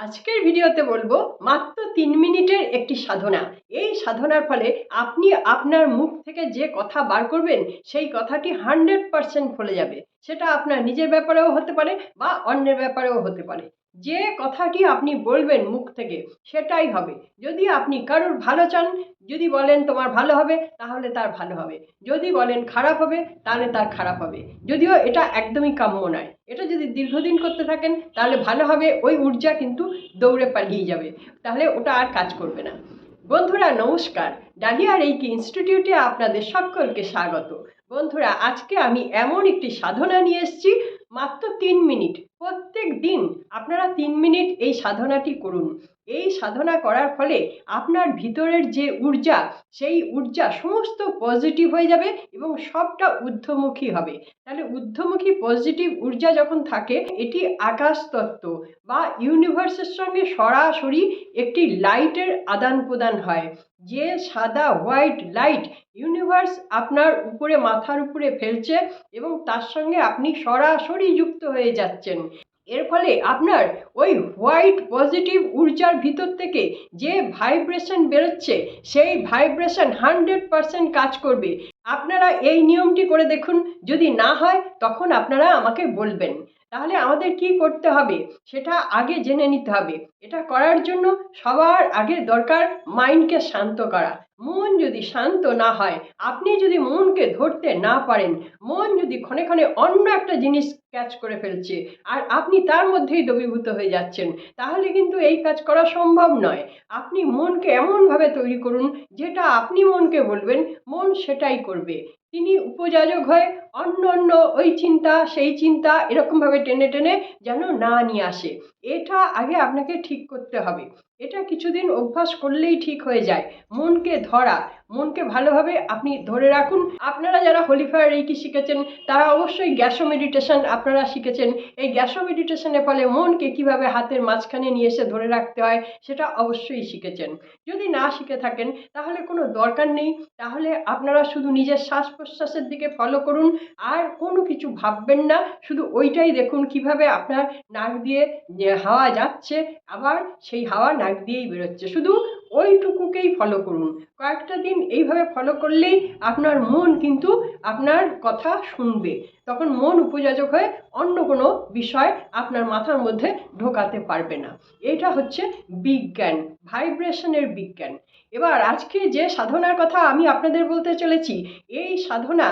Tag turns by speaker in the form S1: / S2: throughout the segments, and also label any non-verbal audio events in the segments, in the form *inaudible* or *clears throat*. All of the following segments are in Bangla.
S1: আজকের ভিডিওতে বলব, মাত্র তিন মিনিটের একটি সাধনা। এই সাধনার ফলে আপনি আপনার মুখ থেকে যে কথা বার করবেন, সেই কথাটি হান্ড্রেড পারসেন্ট ফলে যাবে। সেটা আপনার নিজের ব্যাপারেও হতে পারে বা অন্যের ব্যাপারেও হতে পারে। যে কথাটি আপনি বলবেন মুখ থেকে, সেটাই হবে। যদি আপনি কারোর ভালো চান, যদি বলেন তোমার ভালো হবে, তাহলে তার ভালো হবে। যদি বলেন খারাপ হবে, তাহলে তার খারাপ হবে। যদিও এটা একদমই কাম্য নয়। এটা যদি দীর্ঘদিন করতে থাকেন, তাহলে ভালো হবে, ওই ঊর্জা কিন্তু দৌড়ে পালিয়ে যাবে। তাহলে ওটা আর কাজ করবে না। বন্ধুরা, নমস্কার। ডালিয়া রেইকি ইনস্টিটিউটে আপনাদের সকলকে স্বাগত। বন্ধুরা, আজকে আমি এমন একটি সাধনা নিয়ে এসেছি, মাত্র তিন মিনিট। প্রত্যেক দিন আপনারা তিন মিনিট এই সাধনাটি করুন। এই সাধনা করার ফলে আপনার ভিতরের যে ঊর্জা, সেই ঊর্জা সমস্ত পজিটিভ হয়ে যাবে এবং সবটা ঊর্ধ্বমুখী হবে। তাহলে ঊর্ধ্বমুখী পজিটিভ ঊর্জা যখন থাকে, এটি আকাশ তত্ত্ব বা ইউনিভার্সের সঙ্গে সরাসরি একটি লাইটের আদান প্রদান হয়। যে সাদা হোয়াইট লাইট ইউনিভার্স আপনার উপরে, মাথার উপরে ফেলছে এবং তার সঙ্গে আপনি সরাসরি যুক্ত হয়ে যাচ্ছেন। এর ফলে আপনার ওই হোয়াইট পজিটিভ ঊর্জার ভিতর থেকে যে ভাইব্রেশন বেরোচ্ছে, সেই ভাইব্রেশন হান্ড্রেড পারসেন্ট কাজ করবে। আপনারা এই নিয়মটি করে দেখুন। যদি না হয়, তখন আপনারা আমাকে বলবেন। তাহলে আমাদের কি করতে হবে? সেটা আগে জেনে নিতে হবে। এটা করার জন্য সবার আগে দরকার মাইন্ডকে শান্ত করা। মন যদি শান্ত না হয়, আপনি যদি মনকে ধরতে না পারেন, মন যদি ক্ষণে ক্ষণে অন্য একটা জিনিস ক্যাচ করে ফেলছে, আর আপনি তার মধ্যেই দ্রবীভূত হয়ে যাচ্ছেন, তাহলে কিন্তু এই কাজ করা সম্ভব নয়। আপনি মনকে এমনভাবে তৈরি করুন, যেটা আপনি মনকে বলবেন, মন সেটাই করবে। তিনি উপযাজক হয়ে অন্য অন্য ওই চিন্তা, সেই চিন্তা এরকমভাবে টেনে টেনে যেন না নিয়ে আসে। এটা আগে আপনাকে ঠিক করতে হবে। এটা কিছুদিন অভ্যাস করলেই ঠিক হয়ে যায়। মনকে ধরা, মনকে ভালোভাবে আপনি ধরে রাখুন। আপনারা যারা হোলিফায়ার রেকি শিখেছেন, তারা অবশ্যই গ্যাসো মেডিটেশন আপনারা শিখেছেন। এই গ্যাসো মেডিটেশনের ফলে মনকে কীভাবে হাতের মাঝখানে নিয়ে এসে ধরে রাখতে হয়, সেটা অবশ্যই শিখেছেন। যদি না শিখে থাকেন, তাহলে কোনো দরকার নেই। তাহলে আপনারা শুধু নিজের শ্বাস প্রশ্বাসের দিকে ফলো করুন। আর কোনো কিছু ভাববেন না। শুধু ওইটাই দেখুন কীভাবে আপনার নাক দিয়ে হাওয়া যাচ্ছে। আবার সেই হাওয়া নাক দিয়েই বেরোচ্ছে। শুধু ওইটুকুকেই ফলো করুন। কয়েকটা দিন এইভাবে ফলো করলেই আপনার মন কিন্তু আপনার কথা শুনবে। তখন মন উপযাজক হয়ে অন্য কোনো বিষয় আপনার মাথার মধ্যে ঢোকাতে পারবে না। এটা হচ্ছে বিজ্ঞান ভাইব্রেশনের বিজ্ঞান। এবার আজকে যে সাধনার কথা আমি আপনাদের বলতে চলেছি, এই সাধনা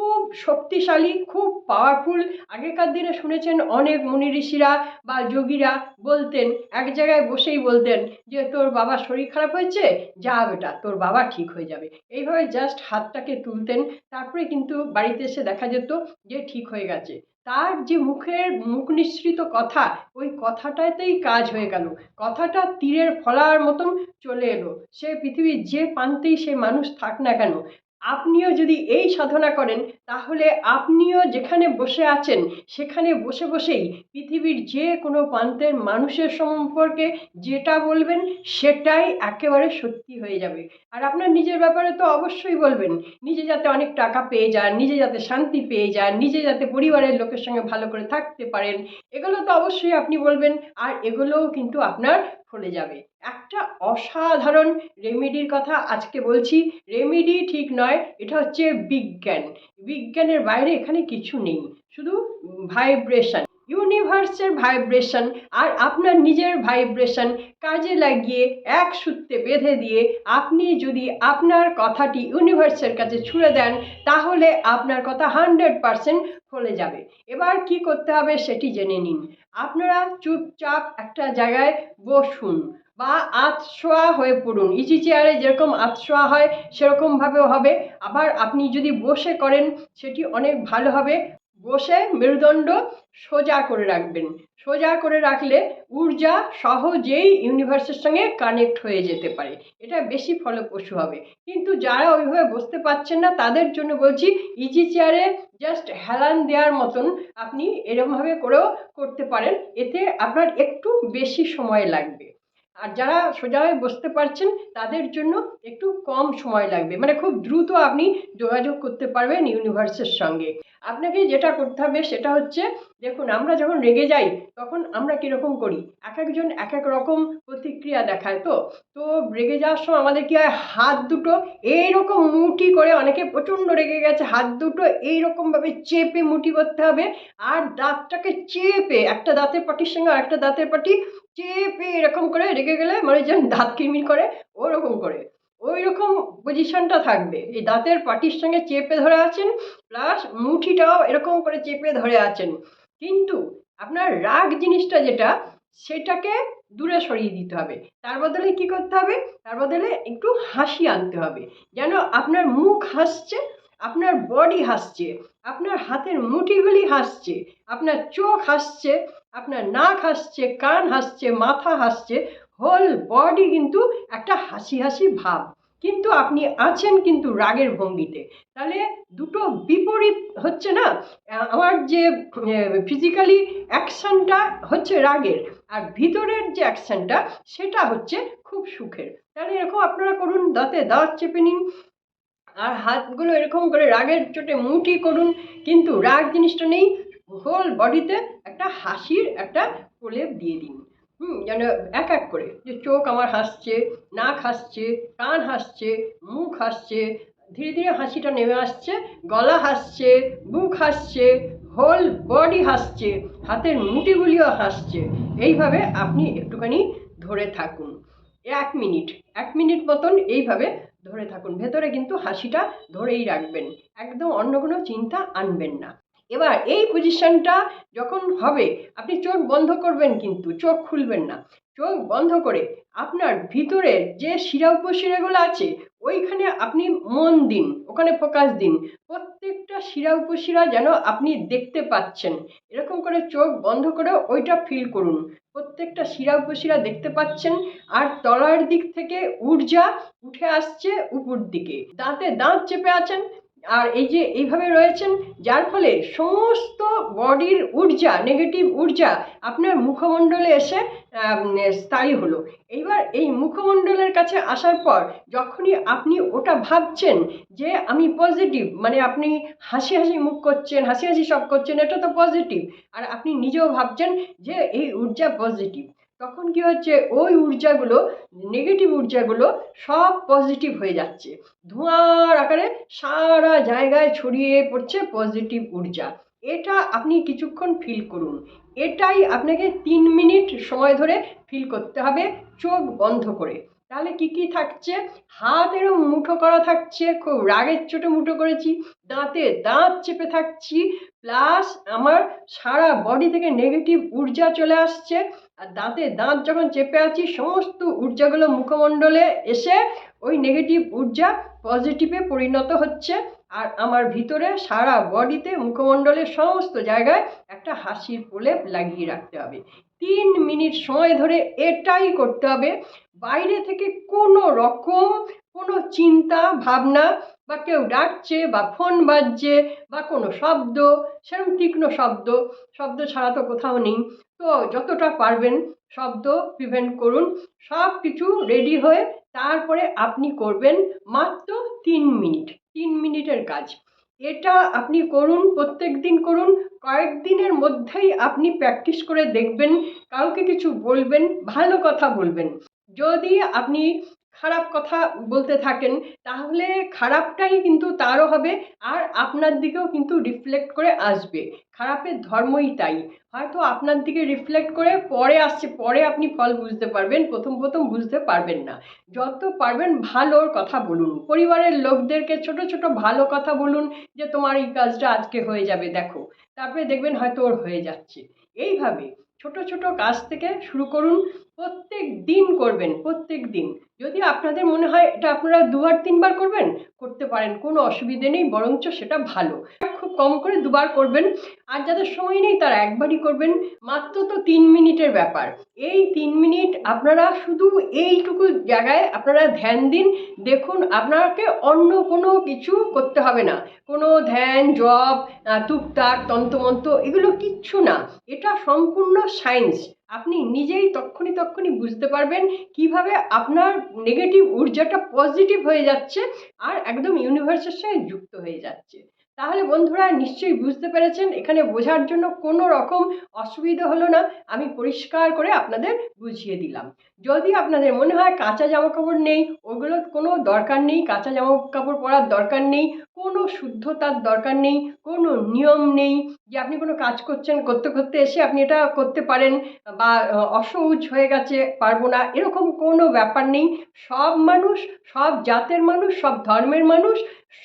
S1: খুব শক্তিশালী, খুব পাওয়ারফুল আগেকার দিনে শুনেছেন অনেক মুনি ঋষিরা বা যোগীরা বলতেন, এক জায়গায় বসেই বলতেন যে, তোর বাবার শরীর খারাপ হয়েছে? যা বেটা, তোর বাবা ঠিক হয়ে যাবে। এইভাবে জাস্ট হাতটাকে তুলতেন, তারপরে কিন্তু বাড়িতে এসে দেখা যেত যে, ঠিক হয়ে গেছে। তার যে মুখের মুখ নিঃসৃত কথা, ওই কথাটাতেই কাজ হয়ে গেল। কথাটা তীরের ফলার মতন চলে এলো। সে পৃথিবীর যে প্রান্তেই সে মানুষ থাক না কেন আপনিও যদি এই সাধনা করেন, তাহলে আপনিও যেখানে বসে আছেন, সেখানে বসে বসেই পৃথিবীর যে কোনো প্রান্তের মানুষের সম্পর্কে যেটা বলবেন, সেটাই একেবারে সত্যি হয়ে যাবে। আর আপনার নিজের ব্যাপারে তো অবশ্যই বলবেন, নিজে যাতে অনেক টাকা পেয়ে যান, নিজে যাতে শান্তি পেয়ে যান, নিজে যাতে পরিবারের লোকের সঙ্গে ভালো করে থাকতে পারেন, এগুলো তো অবশ্যই আপনি বলবেন, আর এগুলোও কিন্তু আপনার ফলে যাবে। একটা অসাধারণ রেমেডির কথা আজকে বলছি। রেমেডি ঠিক নয়, এটা হচ্ছে বিজ্ঞান। বিজ্ঞানের বাইরে এখানে কিছু নেই, শুধু ভাইব্রেশন ইউনিভার্সের ভাইব্রেশন আর আপনার নিজের ভাইব্রেশন কাজে লাগিয়ে, এক সূত্রে বেঁধে দিয়ে আপনি যদি আপনার কথাটি ইউনিভার্সের কাছে ছুড়ে দেন, তাহলে আপনার কথা হান্ড্রেড পারসেন্ট ফলে যাবে। এবার কি করতে হবে সেটি জেনে নিন। আপনারা চুপচাপ একটা জায়গায় বসুন। বা আতশোয়া হয়ে পড়ুন। ইজি চেয়ারে যেরকম আতশোয়া হয় সেরকমভাবেও হবে। আবার আপনি যদি বসে করেন, সেটি অনেক ভালো হবে। বসে মেরুদণ্ড সোজা করে রাখবেন। সোজা করে রাখলে ঊর্জা সহজেই ইউনিভার্সের সঙ্গে কানেক্ট হয়ে যেতে পারে। এটা বেশি ফলপ্রসূ হবে। কিন্তু যারা ওইভাবে বসতে পারছেন না, তাদের জন্য বলছি ইজি চেয়ারে জাস্ট হেলান দেওয়ার মতন আপনি এরকমভাবে করেও করতে পারেন। এতে আপনার একটু বেশি সময় লাগবে। আর যারা সোজা হয়ে বসতে পারছেন, তাদের জন্য একটু কম সময় লাগবে। মানে খুব দ্রুত আপনি যোগাযোগ করতে পারবেন ইউনিভার্সের সঙ্গে। আপনাকে যেটা করতে হবে সেটা হচ্ছে, দেখুন আমরা যখন রেগে যাই, তখন আমরা কীরকম করি? এক একজন এক এক রকম প্রতিক্রিয়া দেখায় তো? তো রেগে যাওয়ার সময় আমাদের কী হয়? হাত দুটো এইরকম মুঠি করে অনেকে প্রচণ্ড রেগে গেছে, হাত দুটো এইরকমভাবে চেপে মুঠি করতে হবে। আর দাঁতটাকে চেপে, একটা দাঁতের পাটির সঙ্গে আর একটা দাঁতের পাটি চেপে এরকম করে রেগে গেলে মানে যেন দাঁত কিরমির করে, ওরকম করে। ওই রকম পজিশনটা থাকবে। এই দাঁতের পাটির সঙ্গে চেপে ধরে আছেন প্লাস মুঠিটাও এরকম করে চেপে ধরে আছেন। কিন্তু আপনার রাগ জিনিসটা যেটা, সেটাকে দূরে সরিয়ে দিতে হবে। তার বদলে কি করতে হবে? তার বদলে একটু হাসি আনতে হবে। যেন আপনার মুখ হাসছে, আপনার বডি হাসছে, আপনার হাতের মুঠিগুলি হাসছে, আপনার চোখ হাসছে আপনার নাক হাসছে, কান হাসছে, মাথা হাসছে হোল বডি কিন্তু একটা হাসি হাসি ভাব। কিন্তু আপনি আছেন কিন্তু রাগের ভঙ্গিতে। তাহলে দুটো বিপরীত হচ্ছে না? আমার যে ফিজিক্যালি অ্যাকশনটা হচ্ছে রাগের, আর ভিতরের যে অ্যাকশনটা সেটা হচ্ছে খুব সুখের। তাহলে এরকম আপনারা করুন, দাঁতে দাঁত চেপে নিন, আর হাতগুলো এরকম করে রাগের চোটে মুঠি করুন, কিন্তু রাগ জিনিসটা নেই। হোল বডিতে একটা হাসির একটা প্রলেপ দিয়ে দিন। হুম, যেন এক এক করে, যে চোখ আমার হাসছে, নাক হাসছে, কান হাসছে, মুখ হাসছে, ধীরে ধীরে হাসিটা নেমে আসছে, গলা হাসছে, বুক হাসছে হোল বডি হাসছে, হাতের মুটিগুলিও হাসছে। এইভাবে আপনি একটুখানি ধরে থাকুন। এক মিনিট এক মিনিট মতন এইভাবে ধরে থাকুন। ভেতরে কিন্তু হাসিটা ধরেই রাখবেন। একদম অন্য কোনো চিন্তা আনবেন না। এবার এই পজিশনটা যখন হবে, আপনি চোখ বন্ধ করবেন কিন্তু, চোখ খুলবেন না। চোখ বন্ধ করে আপনার ভিতরের যে শিরা উপশিরাগুলো আছে, ওইখানে আপনি মন দিন, ওখানে ফোকাস দিন। প্রত্যেকটা শিরা উপশিরা যেন আপনি দেখতে পাচ্ছেন। এরকম করে চোখ বন্ধ করে ওইটা ফিল করুন। প্রত্যেকটা শিরা উপশিরা দেখতে পাচ্ছেন, আর তলার দিক থেকে ঊর্জা উঠে আসছে উপর দিকে। দাঁতে দাঁত চেপে আছেন আর এই যে এইভাবে রয়েছেন, যার ফলে সমস্ত বডির ঊর্জা নেগেটিভ ঊর্জা আপনার মুখমণ্ডলে এসে স্থায়ী হলো। এইবার এই মুখমণ্ডলের কাছে আসার পর যখনই আপনি ওটা ভাবছেন যে আমি পজিটিভ মানে আপনি হাসি হাসি মুখ করছেন, হাসি হাসি সব করছেন, এটা তো পজিটিভ আর আপনি নিজেও ভাবছেন যে এই ঊর্জা পজিটিভ তখন কি হচ্ছে? ওই ঊর্জাগুলো নেগেটিভ ঊর্জাগুলো সব পজিটিভ হয়ে যাচ্ছে। ধোঁয়ার আকারে সারা জায়গায় ছড়িয়ে পড়ছে পজিটিভ ঊর্জা। এটা আপনি কিছুক্ষণ ফিল করুন। এটাই আপনাকে তিন মিনিট সময় ধরে ফিল করতে হবে চোখ বন্ধ করে। তাহলে কি কি থাকছে? হাত এরম মুঠো করা থাকছে, খুব রাগের চোটে মুঠো করেছি, দাঁতে দাঁত চেপে থাকছি প্লাস আমার সারা বডি থেকে নেগেটিভ ঊর্জা চলে আসছে। আর দাঁতে দাঁত যখন চেপে আছি, সমস্ত ঊর্জাগুলো মুখমণ্ডলে এসে ওই নেগেটিভ ঊর্জা পজিটিভে পরিণত হচ্ছে। আর আমার ভিতরে সারা বডিতে মুখমণ্ডলের সমস্ত জায়গায় একটা হাসির প্রলেপ লাগিয়ে রাখতে হবে। তিন মিনিট সময় ধরে এটাই করতে হবে। বাইরে থেকে কোনো রকম কোনো চিন্তা, ভাবনা বা কেউ ডাকছে বা ফোন বাজছে বা কোনো শব্দ, সেরকম তীক্ষ্ণ শব্দ শব্দ ছাড়া তো কোথাও নেই। তো যতটা পারবেন শব্দ প্রিভেন্ট করুন। সব কিছু রেডি হয়ে তারপরে আপনি করবেন মাত্র তিন মিনিট, তিন মিনিটের কাজ। এটা আপনি করুন, প্রত্যেক দিন করুন কয়েকদিনের মধ্যেই আপনি প্র্যাকটিস করে দেখবেন, কাউকে কিছু বলবেন, ভালো কথা বলবেন। যদি আপনি খারাপ কথা বলতে থাকেন, তাহলে খারাপটাই কিন্তু তারও হবে আর আপনার দিকেও কিন্তু রিফ্লেক্ট করে আসবে। খারাপের ধর্মই তাই। হয়তো আপনার দিকে রিফ্লেক্ট করে পরে আসছে, পরে আপনি ফল বুঝতে পারবেন, প্রথম প্রথম বুঝতে পারবেন না। যত পারবেন ভালোর কথা বলুন। পরিবারের লোকদেরকে ছোট ছোট ভালো কথা বলুন যে, তোমার এই কাজটা আজকে হয়ে যাবে, দেখো। তারপরে দেখবেন হয়তো ওর হয়ে যাচ্ছে। এইভাবে ছোট ছোট কাজ থেকে শুরু করুন। প্রত্যেক দিন করবেন, প্রত্যেক দিন। যদি আপনাদের মনে হয় এটা আপনারা দুবার, তিনবার করবেন, করতে পারেন, কোনো অসুবিধে নেই, বরঞ্চ সেটা ভালো। খুব কম করে দুবার করবেন, আর যাদের সময় নেই তারা একবারই করবেন, মাত্র তো তিন মিনিটের ব্যাপার। এই তিন মিনিট আপনারা শুধু এইটুকু জায়গায় আপনারা ধ্যান দিন, দেখুন আপনাকে অন্য কোনো কিছু করতে হবে না। কোনো ধ্যান জব টুকটাক, তন্ত্রমন্ত্র, এগুলো কিচ্ছু না। এটা সম্পূর্ণ সায়েন্স। আপনি নিজেই তক্ষুনি তক্ষুনি বুঝতে পারবেন কীভাবে আপনার নেগেটিভ ঊর্জাটা পজিটিভ হয়ে যাচ্ছে আর একদম ইউনিভার্সের সঙ্গে যুক্ত হয়ে যাচ্ছে। তাহলে বন্ধুরা নিশ্চয়ই বুঝতে পেরেছেন, এখানে বোঝার জন্য কোনো রকম অসুবিধা হলো না, আমি পরিষ্কার করে আপনাদের বুঝিয়ে দিলাম। যদি আপনাদের মনে হয় কাঁচা জামা কাপড় নেই, ওগুলো কোনো দরকার নেই, কাঁচা জামা কাপড় পরার দরকার নেই, কোনো শুদ্ধতার দরকার নেই, কোনো নিয়ম নেই যে আপনি কোনো কাজ করছেন, করতে করতে এসে আপনি এটা করতে পারেন বা অসহজ হয়ে গেছে, পারব না, এরকম কোনো ব্যাপার নেই। সব মানুষ, সব জাতের মানুষ, সব ধর্মের মানুষ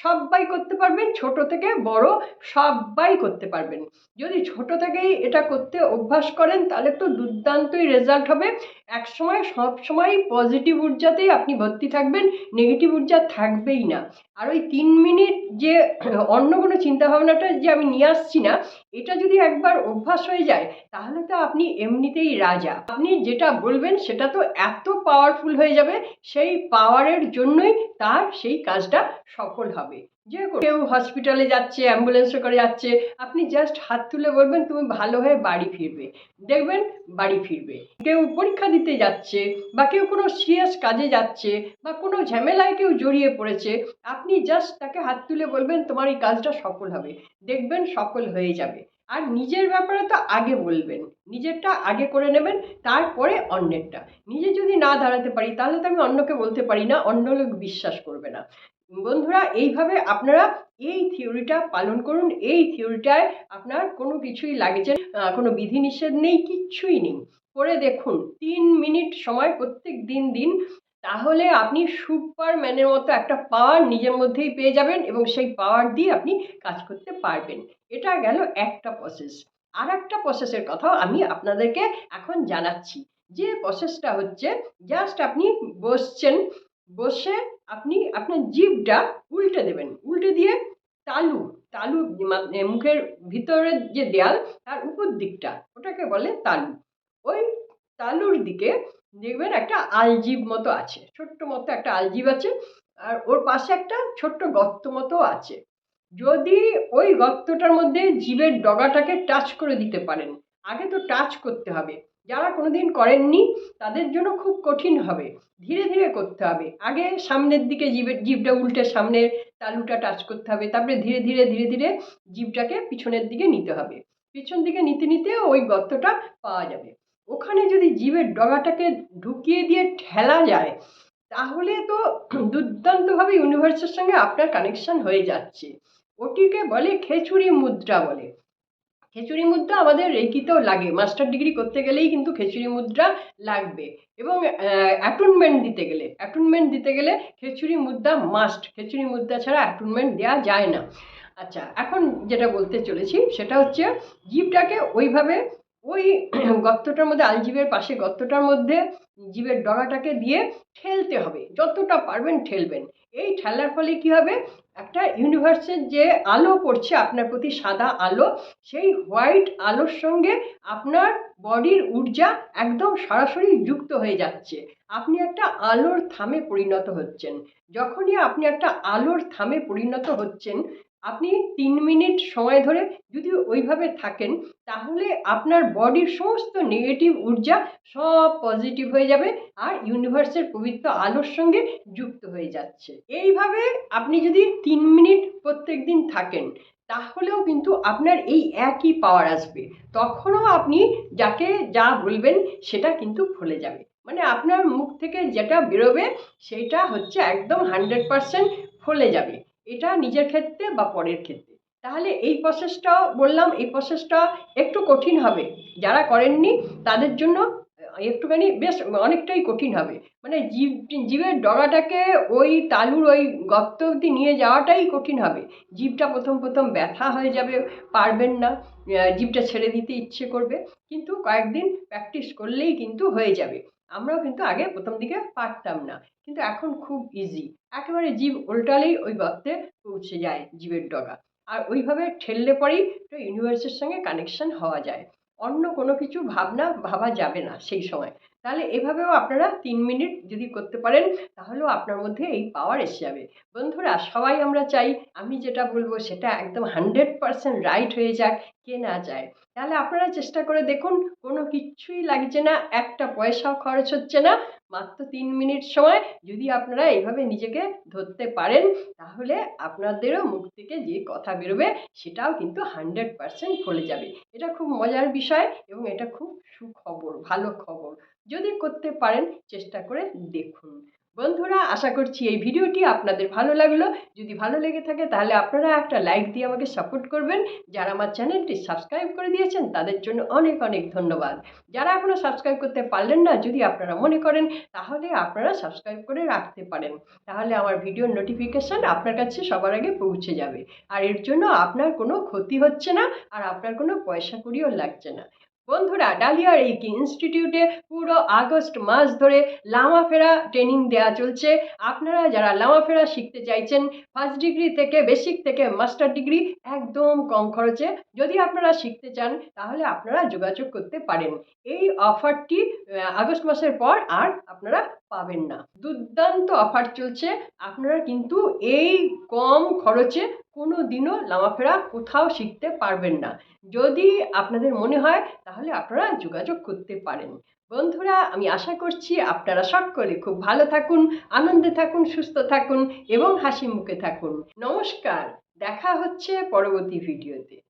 S1: সবাই করতে পারবেন, ছোট থেকে বড় সবাই করতে পারবেন। যদি ছোট থেকেই এটা করতে অভ্যাস করেন, তাহলে তো দুর্দান্তই রেজাল্ট হবে। এক সময় সব সময় পজিটিভ ঊর্জাতেই আপনি ভর্তি থাকবেন নেগেটিভ ঊর্জা থাকবেই না। আর ওই তিন মিনিট যে *clears throat* অন্য কোনো চিন্তাভাবনাটা যে আমি নিয়ে আসছি না, এটা যদি একবার অভ্যাস হয়ে যায়, তাহলে তো আপনি এমনিতেই রাজা। আপনি যেটা বলবেন, সেটা তো এত পাওয়ারফুল হয়ে যাবে, সেই পাওয়ারের জন্যই তার সেই কাজটা সফল হবে। যে কেউ হসপিটালে যাচ্ছে অ্যাম্বুলেন্সে করে যাচ্ছে, আপনি জাস্ট হাত তুলে বলবেন, তুমি ভালো হয়ে বাড়ি ফিরবে। দেখবেন, বাড়ি ফিরবে। কেউ পরীক্ষা দিতে যাচ্ছে, বা কেউ কোনো সিরিয়াস কাজে যাচ্ছে, বা কোনো ঝামেলায় কেউ জড়িয়ে পড়েছে, আপনি জাস্ট তাকে হাত তুলে বলবেন, তোমার এই কাজটা সফল হবে। দেখবেন, সফল হয়ে যাবে। আর নিজের ব্যাপারে তো আগে বলবেন। নিজেরটা আগে করে নেবেন, তারপরে অন্যেরটা। নিজে যদি না দাঁড়াতে পারি, তাহলে তো আমি অন্যকে বলতে পারি না, অন্য লোক বিশ্বাস করবে না। বন্ধুরা, এইভাবে আপনারা এই থিওরিটা পালন করুন। এই থিওরিটায় আপনার কোনো কিছুই লাগছে কোনো বিধিনিষেধ নেই, কিচ্ছুই নেই। করে দেখুন, তিন মিনিট সময় প্রত্যেক দিন দিন, তাহলে আপনি সুপারম্যানের মতো একটা পাওয়ার নিজের মধ্যেই পেয়ে যাবেন এবং সেই পাওয়ার দিয়ে আপনি কাজ করতে পারবেন। এটা গেল একটা প্রসেস আর একটা প্রসেসের কথাও আমি আপনাদেরকে এখন জানাচ্ছি। যে প্রসেসটা হচ্ছে জাস্ট আপনি বসছেন বসে আপনি আপনার জিভটা উল্টে দেবেন। উল্টে দিয়ে তালু তালু মুখের ভিতরের যে দেয়াল, তার উপর দিকটা, ওটাকে বলে তালু। ওই তালুর দিকে দেখবেন একটা আলজিব মতো আছে, ছোট্ট মতো একটা আলজিভ আছে, আর ওর পাশে একটা ছোট্ট গর্ত মতো আছে। যদি ওই গর্তটার মধ্যে জীবের ডগাটাকে টাচ করে দিতে পারেন, আগে তো টাচ করতে হবে। যারা কোনোদিন করেননি, তাদের জন্য খুব কঠিন হবে। ধীরে ধীরে করতে হবে। আগে সামনের দিকে জীবের জিভটা উল্টে সামনের তালুটা টাচ করতে হবে। তারপরে ধীরে ধীরে ধীরে ধীরে জিভটাকে পিছনের দিকে নিতে হবে। পিছন দিকে নিতে নিতে ওই গর্তটা পাওয়া যাবে। ওখানে যদি জীবের ডগাটাকে ঢুকিয়ে দিয়ে ঠেলা যায়, তাহলে তো দুর্দান্তভাবে ইউনিভার্সের সঙ্গে আপনার কানেকশন হয়ে যাচ্ছে। ওটিকে বলে খেচুড়ি মুদ্রা বলে। খেচুড়ি মুদ্রা আমাদের রেকিতেও লাগে। মাস্টার ডিগ্রি করতে গেলেই কিন্তু খেচুড়ি মুদ্রা লাগবে। এবং অ্যাটুনমেন্ট দিতে গেলে অ্যাটুনমেন্ট দিতে গেলে খেচুড়ি মুদ্রা মাস্ট খেচুড়ি মুদ্রা ছাড়া অ্যাটুনমেন্ট দেওয়া যায় না। আচ্ছা এখন যেটা বলতে চলেছি, সেটা হচ্ছে জীবটাকে ওইভাবে ওই গর্তটার মধ্যে আলজিবের পাশে গর্তটার মধ্যে জীবের ডগাটাকে দিয়ে ঠেলতে হবে। যতটা পারবেন ঠেলবেন। এই ঠেলার ফলে কি হবে? একটা ইউনিভার্সের যে আলো পড়ছে, আপনার প্রতি সাদা আলো, সেই হোয়াইট আলোর সঙ্গে আপনার বডির ঊর্জা একদম সরাসরি যুক্ত হয়ে যাচ্ছে। আপনি একটা আলোর থামে পরিণত হচ্ছেন। যখনই আপনি একটা আলোর থামে পরিণত হচ্ছেন আপনি তিন মিনিট সময় ধরে যদি ওইভাবে থাকেন, তাহলে আপনার বডির সমস্ত নেগেটিভ ঊর্জা সব পজিটিভ হয়ে যাবে আর ইউনিভার্সের পবিত্র আলোর সঙ্গে যুক্ত হয়ে যাচ্ছে। এইভাবে আপনি যদি তিন মিনিট প্রত্যেক দিন থাকেন, তাহলেও কিন্তু আপনার এই একই পাওয়ার আসবে। তখনও আপনি যাকে যা বলবেন, সেটা কিন্তু ফলে যাবে। মানে আপনার মুখ থেকে যেটা বেরোবে, সেটা হচ্ছে একদম হান্ড্রেড পারসেন্ট ফলে যাবে। এটা নিজের ক্ষেত্রে বা পরের ক্ষেত্রে। তাহলে এই প্রসেসটা বললাম, এই প্রসেসটা একটু কঠিন হবে। যারা করেননি, তাদের জন্য একটুখানি বেশ অনেকটাই কঠিন হবে। মানে জীব, জীবের ডগাটাকে ওই তালুর ওই গর্ত অব্দি নিয়ে যাওয়াটাই কঠিন হবে। জীবটা প্রথম প্রথম ব্যথা হয়ে যাবে, পারবেন না। জীবটা ছেড়ে দিতে ইচ্ছে করবে। কিন্তু কয়েকদিন প্র্যাকটিস করলেই কিন্তু হয়ে যাবে। আমরাও কিন্তু আগে প্রথম দিকে পারতাম না। কিন্তু এখন খুব ইজি একেবারে জীব উল্টালেই ওই গর্তে পৌঁছে যায় জীবের ডগা। আর ওইভাবে ঠেললে পরেই তো ইউনিভার্সের সঙ্গে কানেকশন হওয়া যায়। অন্য কোনো কিছু ভাবনা ভাবা যাবে না সেই সময়। তাহলে এভাবেও আপনারা তিন মিনিট যদি করতে পারেন, তাহলেও আপনার মধ্যে এই পাওয়ার এসে যাবে। বন্ধুরা, সবাই আমরা চাই, আমি যেটা বলব সেটা একদম হান্ড্রেড পারসেন্ট রাইট হয়ে যাক, কে না যায় তাহলে আপনারা চেষ্টা করে দেখুন, কোনো কিচ্ছুই লাগছে না, একটা পয়সাও খরচ হচ্ছে না, মাত্র তিন মিনিট সময়। যদি আপনারা এইভাবে নিজেকে ধরতে পারেন, তাহলে আপনাদেরও মুখ থেকে যে কথা বেরোবে, সেটাও কিন্তু হান্ড্রেড পারসেন্ট ফলে যাবে। এটা খুব মজার বিষয় এবং এটা খুব সুখবর, ভালো খবর। যদি করতে পারেন, চেষ্টা করে দেখুন। বন্ধুরা, আশা করছি এই ভিডিওটি আপনাদের ভালো লাগল। যদি ভালো লেগে থাকে, তাহলে আপনারা একটা লাইক দিয়ে আমাকে সাপোর্ট করবেন। যারা আমার চ্যানেলটি সাবস্ক্রাইব করে দিয়েছেন, তাদের জন্য অনেক অনেক ধন্যবাদ। যারা এখনও সাবস্ক্রাইব করতে পারলেন না, যদি আপনারা মনে করেন, তাহলে আপনারা সাবস্ক্রাইব করে রাখতে পারেন। তাহলে আমার ভিডিওর নোটিফিকেশান আপনার কাছে সবার আগে পৌঁছে যাবে। আর এর জন্য আপনার কোনো ক্ষতি হচ্ছে না, আর আপনার কোনো পয়সা কুড়িও লাগছে না। বন্ধুরা ডালিয়া রেকি ইনস্টিটিউটে পুরো আগস্ট মাস ধরে লামাফেরা ট্রেনিং দেওয়া চলছে। আপনারা যারা লামাফেরা শিখতে চাইছেন ফার্স্ট ডিগ্রি থেকে বেসিক থেকে মাস্টার ডিগ্রি একদম কম খরচে, যদি আপনারা শিখতে চান, তাহলে আপনারা যোগাযোগ করতে পারেন। এই অফারটি আগস্ট মাসের পর আর আপনারা পাবেন না। দুর্দান্ত অফার চলছে। আপনারা কিন্তু এই কম খরচে কোনো দিনও লামাফেরা কোথাও শিখতে পারবেন না। যদি আপনাদের মনে হয়, তাহলে আপনারা যোগাযোগ করতে পারেন। বন্ধুরা, আমি আশা করছি আপনারা সকলে খুব ভালো থাকুন, আনন্দে থাকুন, সুস্থ থাকুন এবং হাসি মুখে থাকুন। নমস্কার, দেখা হচ্ছে পরবর্তী ভিডিওতে।